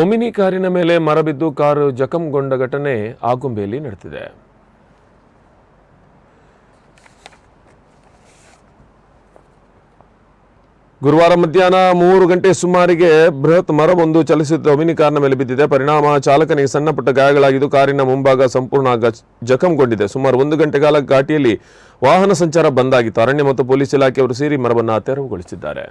Omni ಕಾರಿನ ಮೇಲೆ ಮರ ಬಿದ್ದು ಕಾರು ಜಖಂಗೊಂಡ ಘಟನೆ ಆಗುಂಬೆಯಲ್ಲಿ ನಡೆದಿದೆ. ಗುರುವಾರ ಮಧ್ಯಾಹ್ನ ಮೂರು ಗಂಟೆ ಸುಮಾರಿಗೆ ಬೃಹತ್ ಮರವೊಂದು ಚಲಿಸುತ್ತಿದ್ದ ಒಮಿನಿ ಕಾರಿನ ಮೇಲೆ ಬಿದ್ದಿದೆ. ಪರಿಣಾಮ ಚಾಲಕನಿಗೆ ಸಣ್ಣಪುಟ್ಟ ಗಾಯಗಳಾಗಿದ್ದು ಕಾರಿನ ಮುಂಭಾಗ ಸಂಪೂರ್ಣ ಜಖಂಗೊಂಡಿದೆ. ಸುಮಾರು ಒಂದು ಗಂಟೆ ಕಾಲ ಘಾಟಿಯಲ್ಲಿ ವಾಹನ ಸಂಚಾರ ಬಂದಾಗಿತ್ತು ಅರಣ್ಯ ಮತ್ತು ಪೊಲೀಸ್ ಇಲಾಖೆಯವರು ಸೇರಿ ಮರವನ್ನು ತೆರವುಗೊಳಿಸಿದ್ದಾರೆ.